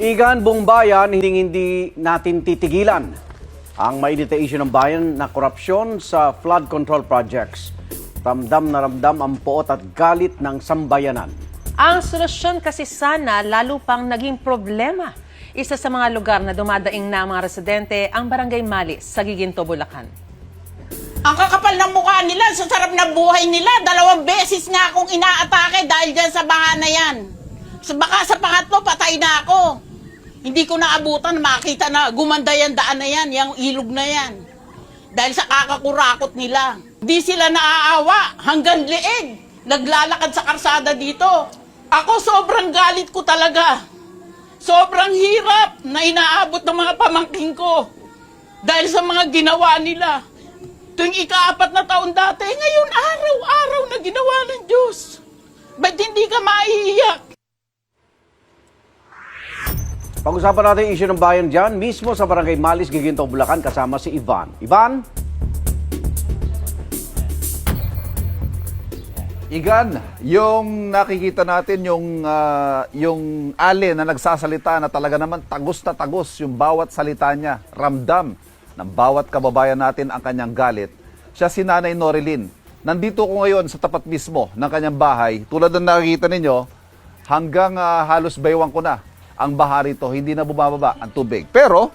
Igan, buong bayan, hindi hindi natin titigilan ang mainit na ng bayan na korupsyon sa flood control projects. Ramdam na ramdam ang poot at galit ng sambayanan. Ang solusyon kasi sana lalo pang naging problema. Isa sa mga lugar na dumadaing na mga residente ang Barangay Mali sa Giginto, Bulacan. Ang kakapal ng mukha nila, sa sarap ng buhay nila. Dalawang beses nga akong inaatake dahil dyan sa baha na yan. Sa baka sa pangatlo, patay na ako. Hindi ko naabutan, makita na gumanda yan, daan na yan, yung ilog na yan. Dahil sa kakakurakot nila. Di sila naaawa, hanggang leeg. Naglalakad sa karsada dito. Ako sobrang galit ko talaga. Sobrang hirap na inaabot ng mga pamangking ko. Dahil sa mga ginawa nila. Tuwing ikaapat na taon dati, ngayon araw-araw na ginawa ng Diyos. Ba't hindi ka maiiyak? Pag-usapan natin ang issue ng bayan dyan, mismo sa Barangay Malis, Giginto, Bulacan, kasama si Ivan. Ivan? Igan, yung nakikita natin yung ah, yung alin na nagsasalita na talaga naman tagos na tagos yung bawat salita niya, ramdam ng bawat kababayan natin ang kanyang galit. Siya si Nanay Norilyn. Nandito ko ngayon sa tapat mismo ng kanyang bahay. Tulad ng nakikita ninyo, hanggang ah, halos baywang ko na ang baha rito, hindi na bumababa ang tubig. Pero,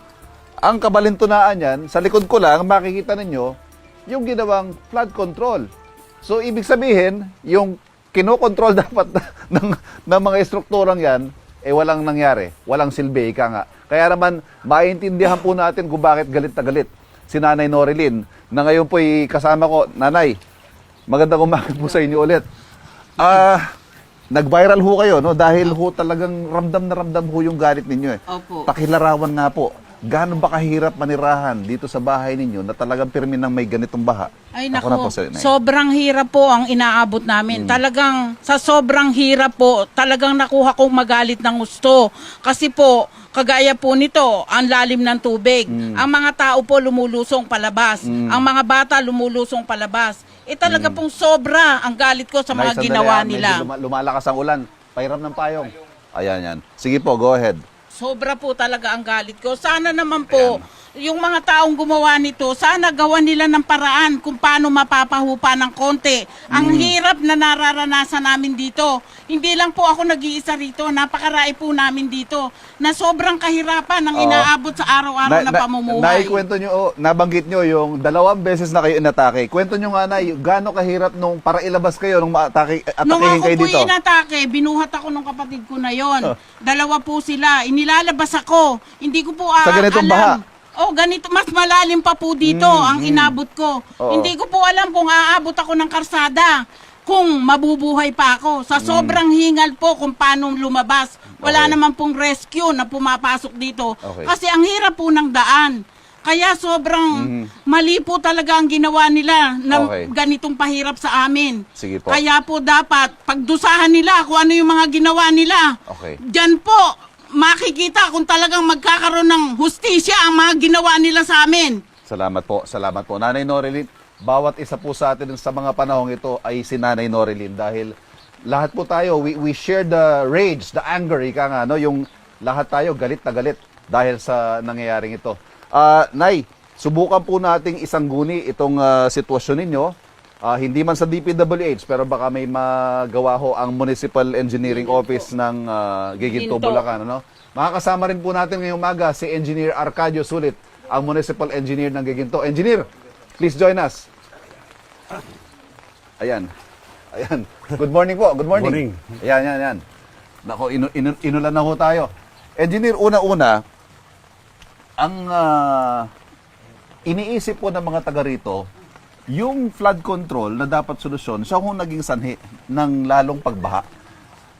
ang kabalintunaan yan, sa likod ko lang, makikita ninyo, yung ginawang flood control. So, ibig sabihin, yung kinokontrol dapat ng, ng mga estrukturang yan, eh walang nangyari. Walang silbi, ika nga. Kaya naman, maintindihan po natin kung bakit galit na galit si Nanay Norilyn, na ngayon po kasama ko, Nanay, magandang umaga po sa inyo ulit. Ah, nag-viral ho kayo, no? Dahil ho talagang ramdam na ramdam ho yung galit ninyo eh. Opo. Pakilarawan nga po, gaano ba kahirap manirahan dito sa bahay ninyo na talagang pirmi ng may ganitong baha? Ay Ako na po, Sir Nay. sobrang hirap po ang inaabot namin. Talagang sa sobrang hirap po, talagang nakuha kong magalit ng gusto. Kasi po, kagaya po nito, ang lalim ng tubig. Ang mga tao po lumulusong palabas. Ang mga bata lumulusong palabas. Eh talaga pong sobra ang galit ko sa Nay, mga sandali, ginawa ah. Medyo nila. luma- lumalakas ang ulan. Pahiram ng payong. Ayan, yan. Sige po, go ahead. Sobra po talaga ang galit ko. Sana naman po, yung mga taong gumawa nito, sana gawa nila ng paraan kung paano mapapahupa ng konti. Ang hirap na nararanasan namin dito. Hindi lang po ako nag-iisa rito, napakarai po namin dito na sobrang kahirapan ang inaabot sa araw-araw na, pamumuhay. Naikwento nyo, oh, nabanggit nyo yung dalawang beses na kayo inatake. Kwento nyo nga na, gaano kahirap nung para ilabas kayo nung maatake, Nung atakehin ako kayo po dito? inatake, binuhat ako ng kapatid ko na yon. Oh. Dalawa po sila. Inilalabas ako. Hindi ko po ah, Sa ganitong alam. baha? Oh, ganito. Mas malalim pa po dito Mm, ang inabot ko. Oo. Hindi ko po alam kung aabot ako ng karsada. Kung mabubuhay pa ako. Sa sobrang hingal po kung paano lumabas. Wala Mm. Okay. naman pong rescue na pumapasok dito. Okay. Kasi ang hirap po ng daan. Kaya sobrang mali po talaga ang ginawa nila na Mm-hmm. Okay. ganitong pahirap sa amin. Sige po. Kaya po dapat pagdusahan nila kung ano yung mga ginawa nila. Okay. Diyan po makikita kung talagang magkakaroon ng hustisya ang mga ginawa nila sa amin. Salamat po, salamat po. Nanay Norilyn, bawat isa po sa atin sa mga panahong ito ay si Nanay Norilyn dahil lahat po tayo, we, we share the rage, the anger, ika nga, no? yung lahat tayo galit na galit dahil sa nangyayaring ito. Ah, Nay, subukan po nating isang guni itong ah, sitwasyon ninyo. Ah, hindi man sa DPWH, pero baka may magawa ho ang Municipal Engineering Office ng ah, Giginto, Ginto. Bulacan. Ano? Makakasama rin po natin ngayong umaga si Engineer Arcadio Sulit, ang Municipal Engineer ng Giginto. Engineer, please join us. Ayan. Ayan. Good morning po. Good morning. Morning. Ayan, ayan, ayan. Nako, inu, inu, inulan na ho tayo. Engineer, una-una, ang ah, iniisip po ng mga taga rito, yung flood control na dapat solusyon, siya kung naging sanhi ng lalong pagbaha.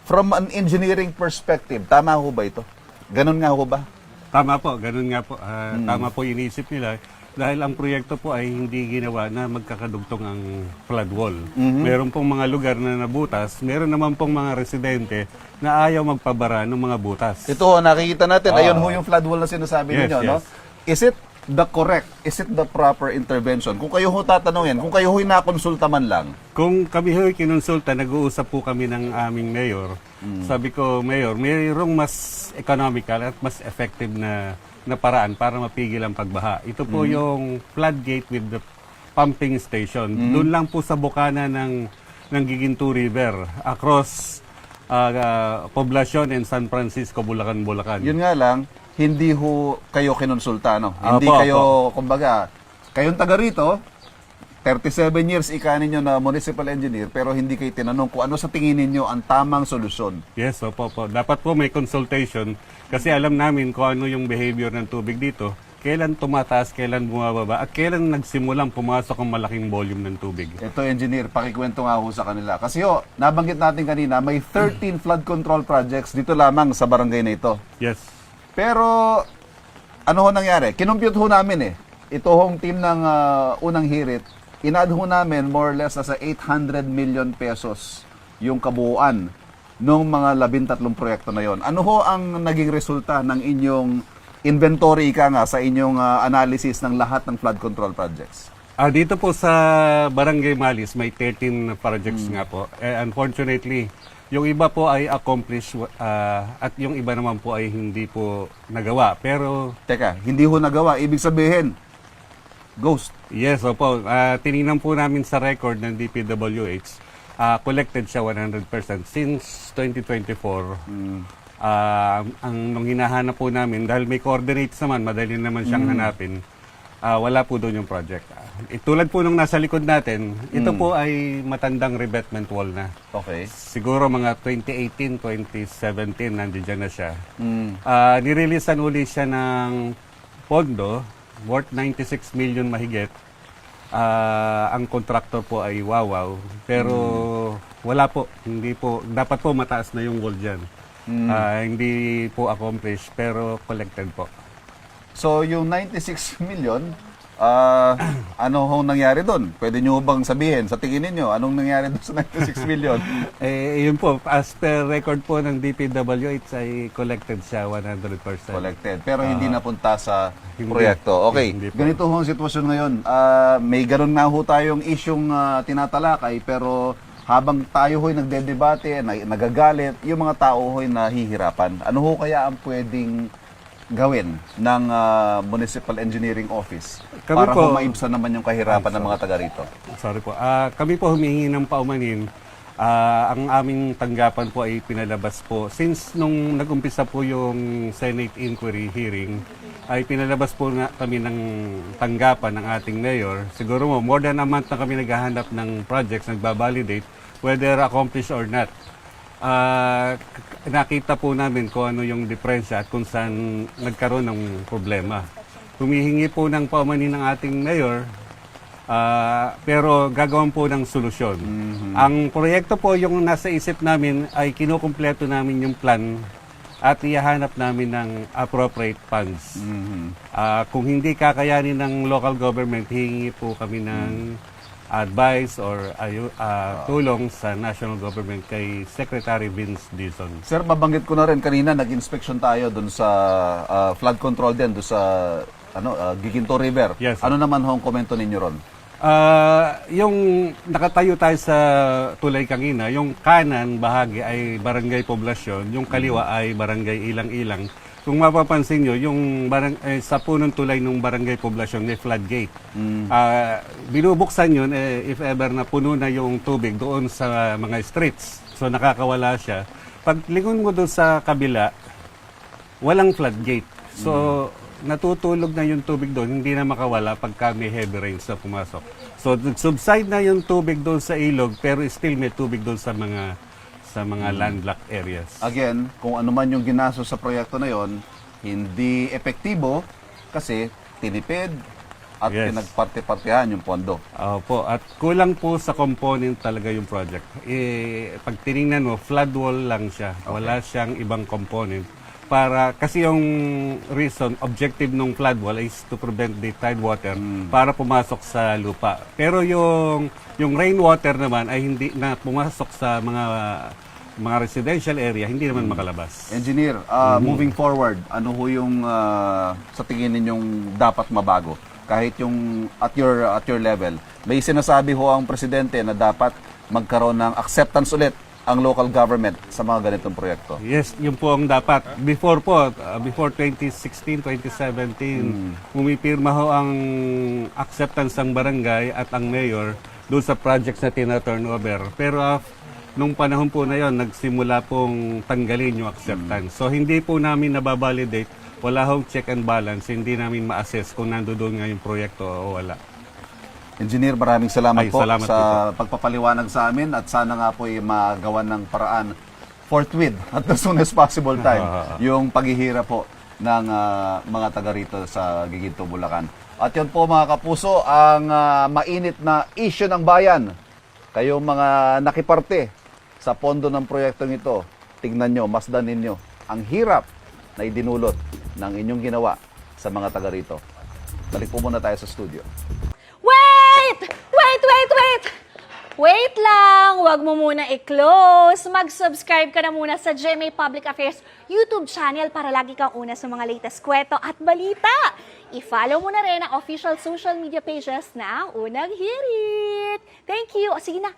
From an engineering perspective, tama ho ba ito? Ganun nga ho ba? Tama po, ganun nga po. Ah, Hmm. Tama po iniisip nila dahil ang proyekto po ay hindi ginawa na magkakadugtong ang flood wall. Mhm. Meron pong mga lugar na nabutas, meron naman pong mga residente na ayaw magpabara ng mga butas. Ito ho, nakikita natin, Ah. ayun ho yung flood wall na sinasabi Yes, ninyo, no? yes. Is it the correct, is it the proper intervention? Kung kayo ho tatanungin, kung kayo ho'y nakonsulta man lang, Kung kami ho kinonsulta, nag-uusap po kami ng aming mayor. Sabi ko, mayor, mayroong mas economical at mas effective na na paraan para mapigil ang pagbaha. Ito po yung floodgate with the pumping station. Doon lang po sa bukana ng ng Giginto River across ah, ah, poblasyon in San Francisco, Bulacan, Bulacan. Yun nga lang, hindi ho kayo kinonsulta, no? Apo, Hindi kayo, kumbaga, kayong taga rito, 37 years ika ninyo na municipal engineer, pero hindi kayo tinanong kung ano sa tingin ninyo ang tamang solusyon. Yes, opo, po. Dapat po may consultation kasi alam namin kung ano yung behavior ng tubig dito, kailan tumataas, kailan bumababa, at kailan nagsimulang pumasok ang malaking volume ng tubig. Ito, engineer, pakikwento nga ho sa kanila. Kasi ho, nabanggit natin kanina, may 13 flood control projects dito lamang sa barangay na ito. Yes. Pero, ano ho nangyari? Kinumpute ho namin eh. Ito hong team ng ah, unang hirit, inad ho namin more or less nasa 800 million pesos yung kabuuan ng mga labintatlong proyekto na yon. Ano ho ang naging resulta ng inyong inventory ka nga sa inyong ah, analysis ng lahat ng flood control projects? Ah, dito po sa Barangay Malis, may 13 projects nga po. Eh, unfortunately, yung iba po ay accomplished ah, at yung iba naman po ay hindi po nagawa. Pero Teka, hindi ho nagawa. Ibig sabihin, ghost. Yes, opo. Ah, tiningnan po namin sa record ng DPWH. ah, collected siya 100% since 2024. Ah, ang nung hinahanap po namin, dahil may coordinates naman, madali naman siyang hanapin, ah, wala po doon yung project. Eh, tulad po nung nasa likod natin, ito po ay matandang revetment wall na. Okay. Siguro mga 2018, 2017, nandiyan na siya. Mm. Ah, nireleasean uli siya ng pondo worth 96 million mahigit. Ah, ang contractor po ay Wawaw. Pero wala po, hindi po, dapat po mataas na yung wall dyan. Ah, hindi po accomplished, pero collected po. So, yung 96 million, ah, ano hong nangyari doon? Pwede nyo bang sabihin, sa tingin ninyo, anong nangyari doon sa 96 million? Eh, yun po, as per record po ng DPWH ay collected siya 100%. Collected. Pero hindi napunta sa Hindi. proyekto. Okay, Hindi po. ganito ho ang sitwasyon ngayon. Ah, may ganun nga ho tayong isyong ah, tinatalakay, pero habang tayo ho'y nagdedebate, na- nagagalit, yung mga tao ho'y nahihirapan. Ano ho kaya ang pwedeng gawin ng ah, Municipal Engineering Office Kami para po- ho maibsan naman yung kahirapan ng mga taga rito? Sorry po. Ah, kami po humihingi ng paumanin. Ah, ang aming tanggapan po ay pinalabas po. Since nung nag-umpisa po yung Senate inquiry hearing, ay pinalabas po na kami ng tanggapan ng ating mayor. Siguro mo, more than a month na kami naghahanap ng projects, nagbabalidate, whether accomplished or not. K- nakita po namin kung ano yung diferensya at kung saan nagkaroon ng problema. Humihingi po ng paumanin ng ating mayor Ah, pero gagawin po ng solusyon. Ang proyekto po yung nasa isip namin ay kinukumpleto namin yung plan at ihahanap namin ng appropriate funds. Ah, kung hindi kakayanin ng local government, hihingi po kami ng advice or ayu- ah, tulong sa national government kay Secretary Vince Dizon. Sir, mabanggit ko na rin kanina, nag-inspection tayo dun sa ah, flood control din, dun sa ano, ah, Giginto River. Yes, sir. ano naman ho ang komento ninyo ron? Ah, yung nakatayo tayo sa Tulay Kangina, yung kanan bahagi ay barangay poblasyon, yung kaliwa ay barangay ilang-ilang. Kung mapapansin nyo, yung barang, eh, sa punong tulay ng barangay poblasyon may floodgate. Ah, binubuksan yun eh, if ever na puno na yung tubig doon sa mga streets. So nakakawala siya. Pag lingon mo doon sa kabila, walang floodgate. So, natutulog na yung tubig doon, hindi na makawala pagka may heavy rains na pumasok. So, subside na yung tubig doon sa ilog, pero still may tubig doon sa mga sa mga landlocked areas. Again, kung ano man yung ginaso sa proyekto na yon, hindi epektibo kasi tinipid at Yes. pinagparte-partehan yung pondo. Opo, at kulang po sa component talaga yung project. Eh, pag tiningnan mo, flood wall lang siya. Wala siyang ibang component. Para, kasi yung reason, objective ng flood wall is to prevent the tide water para pumasok sa lupa. Pero yung, yung rainwater naman ay hindi na pumasok sa mga mga residential area, hindi naman makalabas. Engineer, ah, moving forward, ano ho yung ah, sa tingin ninyong dapat mabago? Kahit yung at your at your level, may sinasabi ho ang presidente na dapat magkaroon ng acceptance ulit ang local government sa mga ganitong proyekto. Yes, yun po ang dapat. Before po, uh, before 2016, 2017, pumipirma ho ang acceptance ng barangay at ang mayor doon sa projects na tina-turnover. Pero uh, nung panahon po na yon, nagsimula pong tanggalin yung acceptance. So hindi po namin nababalidate, wala hong check and balance, hindi namin ma-assess kung nandoon nga yung proyekto o wala. Engineer, maraming salamat Ay, po salamat sa din pagpapaliwanag sa amin at sana nga po ay magawan ng paraan forthwith at as soon as possible time yung paghihira po ng ah, mga taga rito sa Giginto, Bulacan. At yun po mga kapuso, ang ah, mainit na issue ng bayan. Kayong mga nakiparte sa pondo ng proyektong ito, tignan nyo, masdan ninyo ang hirap na idinulot ng inyong ginawa sa mga taga rito. Balik po muna tayo sa studio. Wait! Wait, wait, wait! Wait lang! Huwag mo muna i-close. Mag-subscribe ka na muna sa GMA Public Affairs YouTube channel para lagi kang una sa mga latest kwento at balita. I-follow mo na rin ang official social media pages ng Unang Hirit. Thank you. O sige na,